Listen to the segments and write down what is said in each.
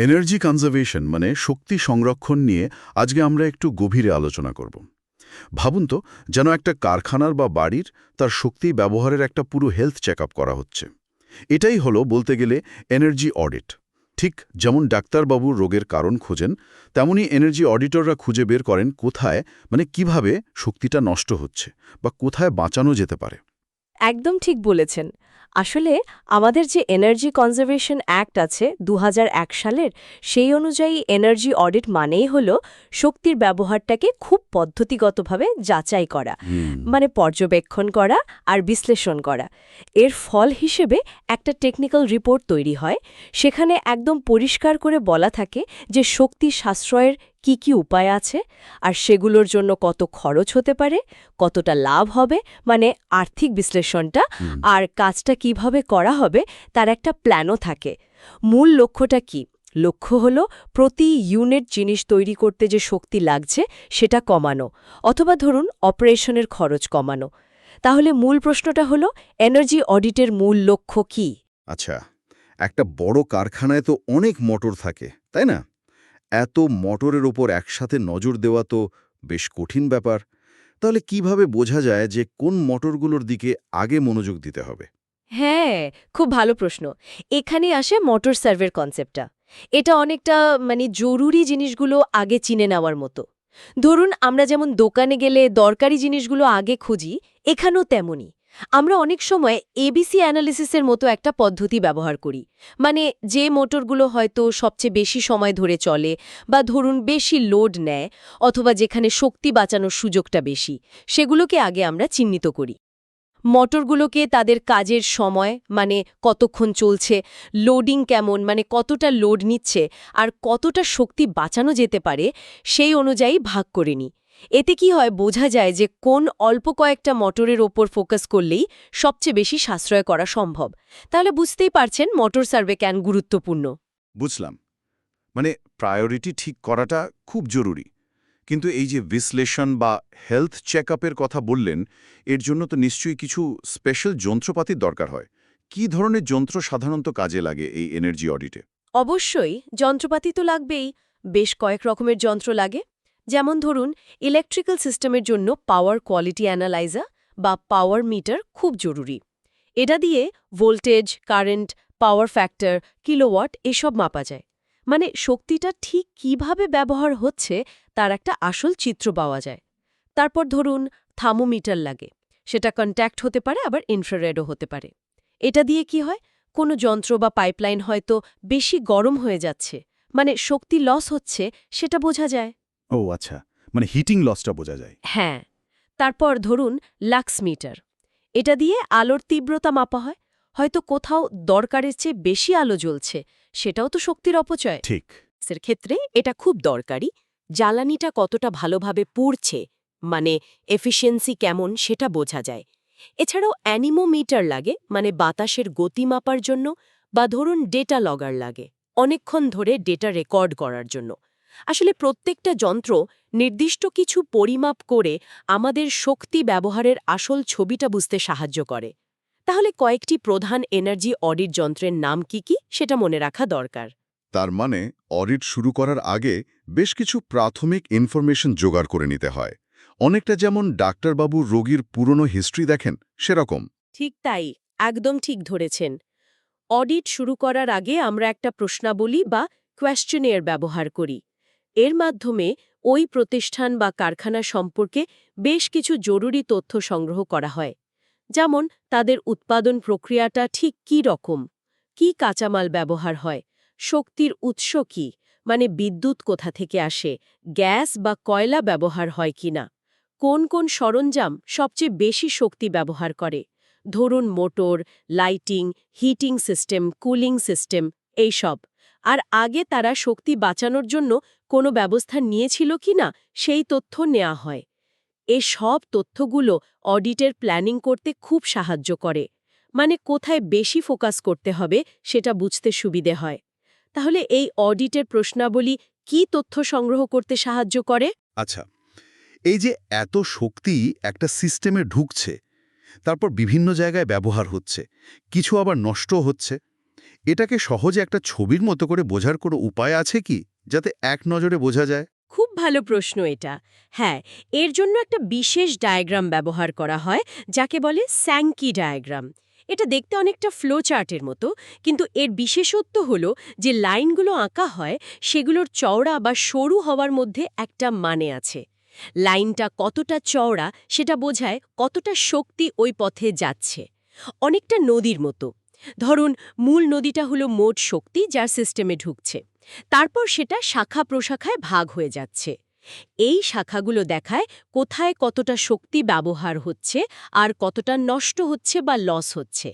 Energy conservation মানে শক্তি সংরক্ষণ নিয়ে আজকে আমরা একটু গভীরে আলোচনা করব। ভাবুন তো, যেন একটা কারখানার বা বাড়ির তার শক্তি ব্যবহারের একটা পুরো হেলথ চেক করা হচ্ছে। এটাই হলো বলতে গেলে এনার্জি অডিট ঠিক যেমন ডাক্তারবাবু রোগের কারণ খোঁজেন তেমনি এনার্জি অডিটররা খুঁজে বের করেন কোথায় মানে কীভাবে শক্তিটা নষ্ট হচ্ছে বা কোথায় বাঁচানো যেতে পারে। একদম ঠিক বলেছেন। আসলে আমাদের যে এনার্জি কনজারভেশন অ্যাক্ট আছে দু হাজার এক সালের সেই অনুযায়ী এনার্জি অডিট মানেই হল শক্তির ব্যবহারটাকে খুব পদ্ধতিগতভাবে যাচাই করা। মানে পর্যবেক্ষণ করা আর বিশ্লেষণ করা। এর ফল হিসেবে একটা টেকনিক্যাল রিপোর্ট তৈরি হয়। সেখানে একদম পরিষ্কার করে বলা থাকে যে শক্তি সাশ্রয়ের কি কি উপায় আছে? আর সেগুলোর জন্য কত খরচ হতে পারে? কতটা লাভ হবে? মানে আর্থিক বিশ্লেষণটা আর কাজটা কীভাবে করা হবে তার একটা প্ল্যানও থাকে। মূল লক্ষ্যটা কি? লক্ষ্য হল প্রতি ইউনিট জিনিস তৈরি করতে যে শক্তি লাগছে সেটা কমানো অথবা ধরুন অপারেশনের খরচ কমানো। তাহলে মূল প্রশ্নটা হলো এনার্জি অডিটের মূল লক্ষ্য কি? আচ্ছা একটা বড় কারখানায় তো অনেক মোটর থাকে তাই না? এত মোটরের ওপর একসাথে নজর দেওয়া তো বেশ কঠিন ব্যাপার। তাহলে কীভাবে বোঝা যায় যে কোন মোটরগুলোর দিকে আগে মনোযোগ দিতে হবে? হ্যাঁ খুব ভালো প্রশ্ন। এখানে আসে মোটর সার্ভের কনসেপ্টটা। এটা অনেকটা মানে জরুরি জিনিসগুলো আগে চিনে নেওয়ার মতো। ধরুন, আমরা যেমন দোকানে গেলে দরকারি জিনিসগুলো আগে খুঁজি, এখানেও তেমনই। আমরা অনেক সময় এবিসি অ্যানালিসিসের মতো একটা পদ্ধতি ব্যবহার করি। মানে যে মোটরগুলো হয়তো সবচেয়ে বেশি সময় ধরে চলে বা ধরুন বেশি লোড নেয় অথবা যেখানে শক্তি বাঁচানোর সুযোগটা বেশি, সেগুলোকে আগে আমরা চিহ্নিত করি। মোটরগুলোকে তাদের কাজের সময় মানে কতক্ষণ চলছে লোডিং কেমন মানে কতটা লোড নিচ্ছে আর কতটা শক্তি বাঁচানো যেতে পারে, সেই অনুযায়ী ভাগ করে নিই। এতে কি হয় বোঝা যায় যে কোন অল্প কয়েকটা মোটরের ওপর ফোকাস করলেই সবচেয়ে বেশি সাশ্রয় করা সম্ভব। তাহলে বুঝতেই পারছেন মোটর সার্ভে ক্যান গুরুত্বপূর্ণ। বুঝলাম। মানে প্রায়োরিটি ঠিক করাটা খুব জরুরি। কিন্তু এই যে বিশ্লেষণ বা হেলথ চেক কথা বললেন এর জন্য তো নিশ্চয়ই কিছু স্পেশাল যন্ত্রপাতির দরকার হয়। কি ধরনের যন্ত্র সাধারণত কাজে লাগে এই এনার্জি অডিটে অবশ্যই যন্ত্রপাতি তো লাগবেই। বেশ কয়েক রকমের যন্ত্র লাগে। যেমন ধরুন ইলেকট্রিক্যাল সিস্টেমের জন্য পাওয়ার কোয়ালিটি অ্যানালাইজার বা পাওয়ার মিটার খুব জরুরি। এটা দিয়ে voltage current power factor kilowatt এসব মাপা যায়। মানে শক্তিটা ঠিক কীভাবে ব্যবহার হচ্ছে তার একটা আসল চিত্র পাওয়া যায়। তারপর ধরুন, থার্মোমিটার লাগে। সেটা কন্ট্যাক্ট হতে পারে, আবার ইনফ্রারেডও হতে পারে। এটা দিয়ে কি হয়? কোনো যন্ত্র বা পাইপলাইন হয়তো বেশি গরম হয়ে যাচ্ছে। মানে শক্তি লস হচ্ছে, সেটা বোঝা যায়। ও আচ্ছা। মানে হিটিং লসটা বোঝা যায়। হ্যাঁ। তারপর ধরুন লাক্স মিটার। এটা দিয়ে আলোর তীব্রতা মাপা হয়। হয়তো কোথাও দরকারের চেয়ে বেশি আলো জ্বলছে সেটাও তো শক্তির অপচয়। ঠিক। এর ক্ষেত্রে এটা খুব দরকারি। জ্বালানিটা কতটা ভালোভাবে পুড়ছে মানে এফিসিয়েন্সি কেমন সেটা বোঝা যায়। এছাড়াও অ্যানিমোমিটার লাগে মানে বাতাসের গতি মাপার জন্য বা ধরুন ডেটা লগার লাগে অনেকক্ষণ ধরে ডেটা রেকর্ড করার জন্য। আসলে প্রত্যেকটা যন্ত্র নির্দিষ্ট কিছু পরিমাপ করে আমাদের শক্তি ব্যবহারের আসল ছবিটা বুঝতে সাহায্য করে। তাহলে কয়েকটি প্রধান এনার্জি অডিট যন্ত্রের নাম কি কি সেটা মনে রাখা দরকার। তার মানে অডিট শুরু করার আগে বেশ কিছু প্রাথমিক ইনফরমেশন জোগাড় করে নিতে হয়। অনেকটা যেমন ডাক্তারবাবু রোগীর পুরনো হিস্ট্রি দেখেন সেরকম। ঠিক তাই একদম ঠিক ধরেছেন। অডিট শুরু করার আগে আমরা একটা প্রশ্নাবলী বা কোয়েশ্চেনিয়ার ব্যবহার করি। এর মাধ্যমে ওই প্রতিষ্ঠান বা কারখানা সম্পর্কে বেশ কিছু জরুরি তথ্য সংগ্রহ করা হয়। যেমন, তাদের উৎপাদন প্রক্রিয়াটা ঠিক কী রকম? কি কাঁচামাল ব্যবহার হয়? শক্তির উৎস কি? মানে বিদ্যুৎ কোথা থেকে আসে? গ্যাস বা কয়লা ব্যবহার হয় কিনা কোন কোন সরঞ্জাম সবচেয়ে বেশি শক্তি ব্যবহার করে? ধরুন, motor, lighting, heating system, cooling system, এইসব। আর আগে তারা শক্তি বাঁচানোর জন্য কোনো ব্যবস্থা নিয়েছিল কিনা সেই তথ্য নেওয়া হয়। এ সব তথ্যগুলো অডিটের প্ল্যানিং করতে খুব সাহায্য করে। মানে কোথায় বেশি ফোকাস করতে হবে সেটা বুঝতে সুবিধে হয়। তাহলে এই অডিটের প্রশ্নাবলী কি তথ্য সংগ্রহ করতে সাহায্য করে? আচ্ছা এই যে এত শক্তি একটা সিস্টেমে ঢুকছে, তারপর বিভিন্ন জায়গায় ব্যবহার হচ্ছে, কিছু আবার নষ্ট হচ্ছে এটাকে সহজে একটা ছবির মতো করে বোঝার কোনো উপায় আছে কি, যাতে এক নজরে বোঝা যায়? খুব ভালো প্রশ্ন এটা। হ্যাঁ এর জন্য একটা বিশেষ ডায়াগ্রাম ব্যবহার করা হয়, যাকে বলে স্যাঙ্কি ডায়াগ্রাম। এটা দেখতে অনেকটা ফ্লো চার্টের মতো, কিন্তু এর বিশেষত্ব হলো যে লাইনগুলো আঁকা হয়, সেগুলোর চওড়া বা সরু হওয়ার মধ্যে একটা মানে আছে। লাইনটা কতটা চওড়া, সেটা বোঝায় কতটা শক্তি ওই পথে যাচ্ছে। অনেকটা নদীর মতো। ধরুন, মূল নদীটা হলো মোট শক্তি যার সিস্টেমে ঢুকছে। তারপর সেটা শাখা প্রশাখায় ভাগ হয়ে যাচ্ছে। এই শাখাগুলো দেখায় কোথায় কতটা শক্তি ব্যবহার হচ্ছে আর কতটা নষ্ট হচ্ছে বা লস হচ্ছে।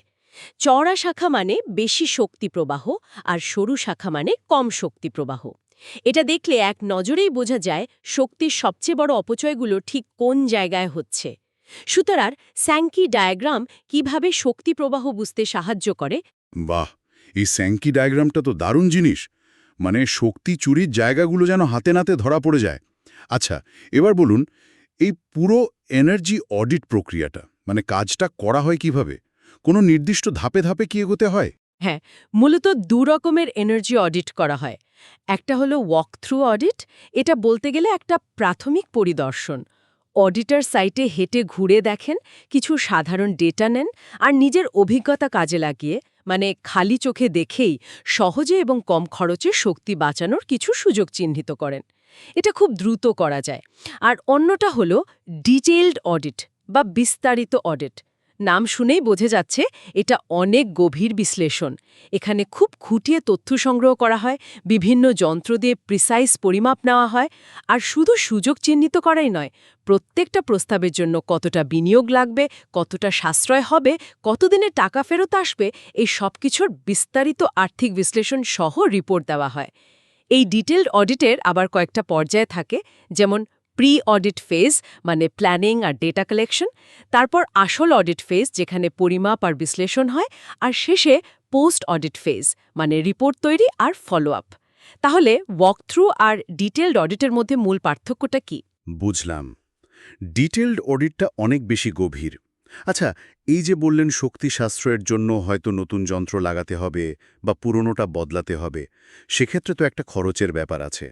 চড়া শাখা মানে বেশি শক্তি প্রবাহ আর সরু শাখা মানে কম শক্তি প্রবাহ। এটা দেখলে এক নজরেই বোঝা যায় শক্তির সবচেয়ে বড় অপচয়গুলো ঠিক কোন জায়গায় হচ্ছে। সুতরাং স্যাঙ্কি ডায়াগ্রাম কীভাবে শক্তি প্রবাহ বুঝতে সাহায্য করে? বাহ এই স্যাঙ্কি ডায়াগ্রামটা তো দারুণ জিনিস। মানে শক্তি চুরির জায়গাগুলো যেন হাতে নাতে ধরা পড়ে যায়। আচ্ছা এবার বলুন এই পুরো এনার্জি অডিট প্রক্রিয়াটা মানে কাজটা করা হয় কীভাবে? কোনো নির্দিষ্ট ধাপে ধাপে কি এগোতে হয়? হ্যাঁ মূলত দু রকমের এনার্জি অডিট করা হয়। একটা হলো ওয়াক থ্রু অডিট এটা বলতে গেলে একটা প্রাথমিক পরিদর্শন। অডিটার সাইটে হেঁটে ঘুরে দেখেন, কিছু সাধারণ ডেটা নেন আর নিজের অভিজ্ঞতা কাজে লাগিয়ে মানে খালি চোখে দেখেই সহজে এবং কম খরচে শক্তি বাঁচানোর কিছু সুযোগ চিহ্নিত করেন। এটা খুব দ্রুত করা যায়। আর অন্যটা হলো ডিটেইলড অডিট বা বিস্তারিত অডিট। নাম শুনেই বোঝা যাচ্ছে এটা অনেক গভীর বিশ্লেষণ। এখানে খুব খুঁটিয়ে তথ্য সংগ্রহ করা হয়, বিভিন্ন যন্ত্র দিয়ে প্রিসাইজ পরিমাপ নেওয়া হয়, আর শুধু সুযোগ চিহ্নিত করাই নয়, প্রত্যেকটা প্রস্তাবের জন্য কতটা বিনিয়োগ লাগবে, কতটা সাশ্রয় হবে, কতদিনে টাকা ফেরত আসবে, এই সবকিছুর বিস্তারিত আর্থিক বিশ্লেষণ সহ রিপোর্ট দেওয়া হয়। এই ডিটেলড অডিটের আবার কয়েকটা পর্যায়ে থাকে, যেমন প্রি অডিট ফেজ মানে প্ল্যানিং আর ডেটা কালেকশন তারপর আসল অডিট ফেজ যেখানে পরিমাপ আর বিশ্লেষণ হয়, আর শেষে পোস্ট অডিট ফেজ মানে রিপোর্ট তৈরি আর ফলো আপ তাহলে ওয়াক থ্রু আর ডিটেলড অডিটের মধ্যে মূল পার্থক্যটা কি? বুঝলাম। ডিটেলড অডিটটা অনেক বেশি গভীর। আচ্ছা এই যে বললেন শক্তি সাশ্রয়ের জন্য হয়তো নতুন যন্ত্র লাগাতে হবে বা পুরনোটা বদলাতে হবে, সেক্ষেত্রে তো একটা খরচের ব্যাপার আছে।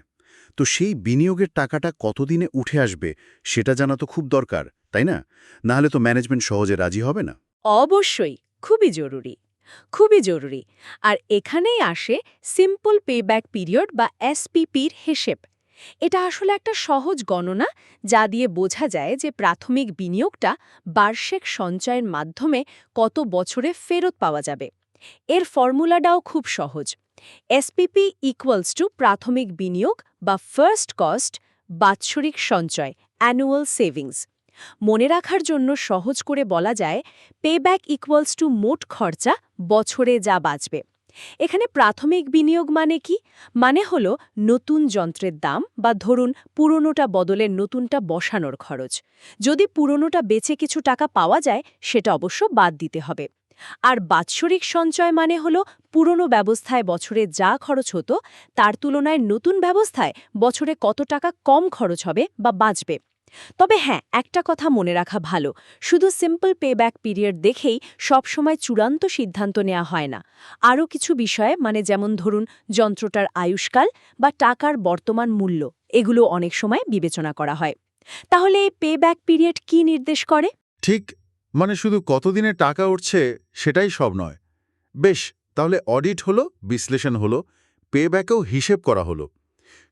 তো সেই বিনিয়োগের টাকাটা কতদিনে উঠে আসবে সেটা জানা তো খুব দরকার, তাই না? নাহলে তো ম্যানেজমেন্ট সহজে রাজি হবে না। অবশ্যই, খুবই জরুরি খুবই জরুরি। আর এখানেই আসে সিম্পল পেব্যাক পিরিয়ড বা এসপিপির হিসেব। এটা আসলে একটা সহজ গণনা যা দিয়ে বোঝা যায় যে প্রাথমিক বিনিয়োগটা বার্ষিক সঞ্চয়ের মাধ্যমে কত বছরে ফেরত পাওয়া যাবে। এর ফর্মুলাটাও খুব সহজ। এসপিপি ইকুয়ালস টু প্রাথমিক বিনিয়োগ বা ফার্স্ট কস্ট বাৎসরিক সঞ্চয় অ্যানুয়াল সেভিংস মনে রাখার জন্য সহজ করে বলা যায় পেব্যাক ইকুয়ালস টু মোট খরচা বছরে যা বাঁচবে। এখানে প্রাথমিক বিনিয়োগ মানে কি? মানে হলো নতুন যন্ত্রের দাম বা ধরুন পুরনোটা বদলে নতুনটা বসানোর খরচ। যদি পুরনোটা বেচে কিছু টাকা পাওয়া যায়, সেটা অবশ্য বাদ দিতে হবে। আর বাৎসরিক সঞ্চয় মানে হলো পুরনো ব্যবস্থায় বছরে যা খরচ হতো, তার তুলনায় নতুন ব্যবস্থায় বছরে কত টাকা কম খরচ হবে বা বাঁচবে। তবে হ্যাঁ একটা কথা মনে রাখা ভালো, শুধু সিম্পল পেব্যাক পিরিয়ড দেখেই সবসময় চূড়ান্ত সিদ্ধান্ত নেওয়া হয় না। আরও কিছু বিষয়ে মানে যেমন ধরুন যন্ত্রটার আয়ুষ্কাল বা টাকার বর্তমান মূল্য, এগুলো অনেক সময় বিবেচনা করা হয়। তাহলে এই পেব্যাক পিরিয়ড কি নির্দেশ করে? ঠিক মানে শুধু কতদিনে টাকা উঠছে সেটাই সব নয়। বেশ, তাহলে অডিট হলো, বিশ্লেষণ হলো, পেব্যাকেও হিসেব করা হলো।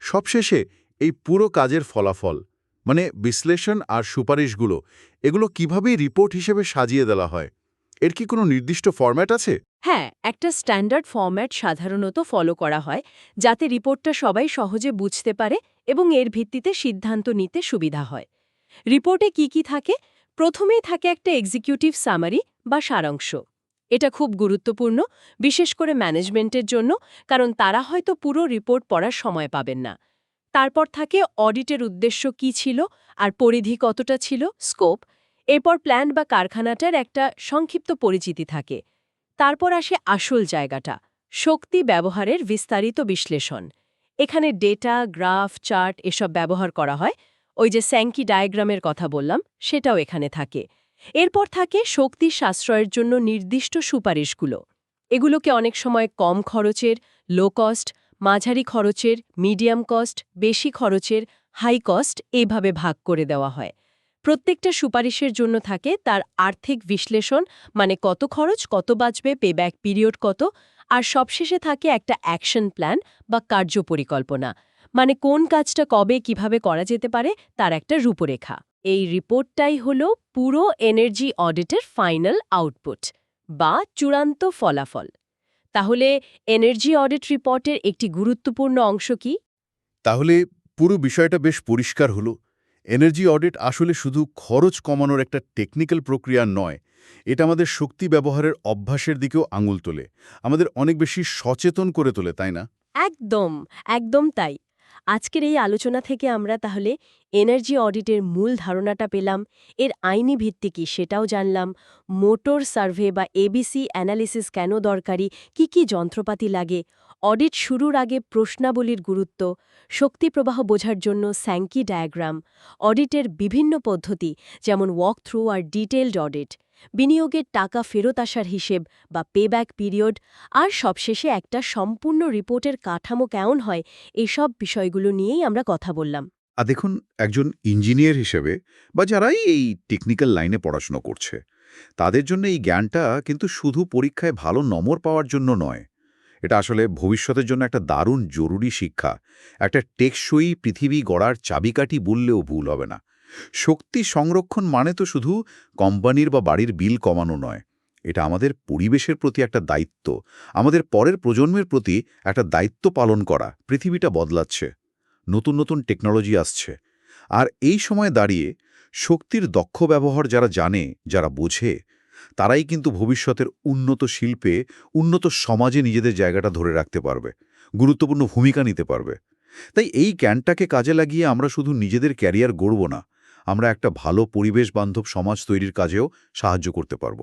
সবশেষে এই পুরো কাজের ফলাফল মানে বিশ্লেষণ আর সুপারিশগুলো, এগুলো কিভাবেই রিপোর্ট হিসেবে সাজিয়ে দেওয়া হয়? এর কি কোনো নির্দিষ্ট ফরম্যাট আছে? হ্যাঁ একটা স্ট্যান্ডার্ড ফরম্যাট সাধারণত ফলো করা হয়, যাতে রিপোর্টটা সবাই সহজে বুঝতে পারে এবং এর ভিত্তিতে সিদ্ধান্ত নিতে সুবিধা হয়। রিপোর্টে কি কি থাকে? প্রথমেই থাকে একটা এক্সিকিউটিভ সামারি বা সারাংশ। এটা খুব গুরুত্বপূর্ণ, বিশেষ করে ম্যানেজমেন্টের জন্য, কারণ তারা হয়তো পুরো রিপোর্ট পড়ার সময় পাবেন না। তারপর থাকে অডিটের উদ্দেশ্য কি ছিল, আর পরিধি কতটা ছিল স্কোপ এরপর প্ল্যান্ট বা কারখানাটার একটা সংক্ষিপ্ত পরিচিতি থাকে। তারপর আসে আসল জায়গাটা, শক্তি ব্যবহারের বিস্তারিত বিশ্লেষণ। এখানে ডেটা গ্রাফ চার্ট এসব ব্যবহার করা হয় ওই যে স্যাঙ্কি ডায়াগ্রামের কথা বললাম, সেটাও এখানে থাকে। এরপর থাকে শক্তি সাশ্রয়ের জন্য নির্দিষ্ট সুপারিশগুলো। এগুলোকে অনেক সময় কম খরচের লো কস্ট মাঝারি খরচের মিডিয়াম কস্ট বেশি খরচের হাই কস্ট এইভাবে ভাগ করে দেওয়া হয়। প্রত্যেকটা সুপারিশের জন্য থাকে তার আর্থিক বিশ্লেষণ মানে কত খরচ, কত বাঁচবে পেব্যাক পিরিয়ড কত আর সবশেষে থাকে একটা অ্যাকশন প্ল্যান বা কার্যপরিকল্পনা মানে কোন কাজটা কবে কীভাবে করা যেতে পারে তার একটা রূপরেখা। এই রিপোর্টটাই হল পুরো এনার্জি অডিটের ফাইনাল আউটপুট বা চূড়ান্ত ফলাফল। তাহলে এনার্জি অডিট রিপোর্টের একটি গুরুত্বপূর্ণ অংশ কি? তাহলে পুরো বিষয়টা বেশ পরিষ্কার হলো। এনার্জি অডিট আসলে শুধু খরচ কমানোর একটা টেকনিক্যাল প্রক্রিয়া নয় এটা আমাদের শক্তি ব্যবহারের অভ্যাসের দিকেও আঙুল তোলে। আমাদের অনেক বেশি সচেতন করে তোলে, তাই না? একদম একদম তাই। আজকের এই আলোচনা থেকে আমরা তাহলে এনার্জি অডিটের মূল ধারণাটা পেলাম, এর আইনি ভিত্তি কি সেটাও জানলাম মোটর সার্ভে বা এবিসি অ্যানালিসিস কেন দরকারি, কি কি যন্ত্রপাতি লাগে অডিট শুরুর আগে প্রশ্নাবলীর গুরুত্ব, শক্তি প্রবাহ বোঝার জন্য স্যাঙ্কি ডায়াগ্রাম অডিটের বিভিন্ন পদ্ধতি, যেমন ওয়াক থ্রু আর ডিটেলড অডিট বিনিয়োগের টাকা ফেরত আসার হিসেব বা পেব্যাক পিরিয়ড আর সবশেষে একটা সম্পূর্ণ রিপোর্টের কাঠামো কেমন হয়, এসব বিষয়গুলো নিয়েই আমরা কথা বললাম। আর দেখুন, একজন ইঞ্জিনিয়ার হিসেবে, বা যারাই এই টেকনিক্যাল লাইনে পড়াশুনো করছে, তাদের জন্য এই জ্ঞানটা কিন্তু শুধু পরীক্ষায় ভালো নম্বর পাওয়ার জন্য নয়। এটা আসলে ভবিষ্যতের জন্য একটা দারুণ জরুরি শিক্ষা। একটা টেকসই পৃথিবী গড়ার চাবিকাঠি বললেও ভুল হবে না। শক্তি সংরক্ষণ মানে তো শুধু কোম্পানির বা বাড়ির বিল কমানো নয়। এটা আমাদের পরিবেশের প্রতি একটা দায়িত্ব। আমাদের পরের প্রজন্মের প্রতি একটা দায়িত্ব পালন করা। পৃথিবীটা বদলাচ্ছে। নতুন নতুন টেকনোলজি আসছে। আর এই সময় দাঁড়িয়ে শক্তির দক্ষ ব্যবহার যারা জানে, যারা বোঝে, তারাই কিন্তু ভবিষ্যতের উন্নত শিল্পে, উন্নত সমাজে নিজেদের জায়গাটা ধরে রাখতে পারবে। গুরুত্বপূর্ণ ভূমিকা নিতে পারবে। তাই এই জ্ঞানটাকে কাজে লাগিয়ে আমরা শুধু নিজেদের ক্যারিয়ার গড়ব না। আমরা একটা ভালো পরিবেশ বান্ধব সমাজ তৈরির কাজেও সাহায্য করতে পারব।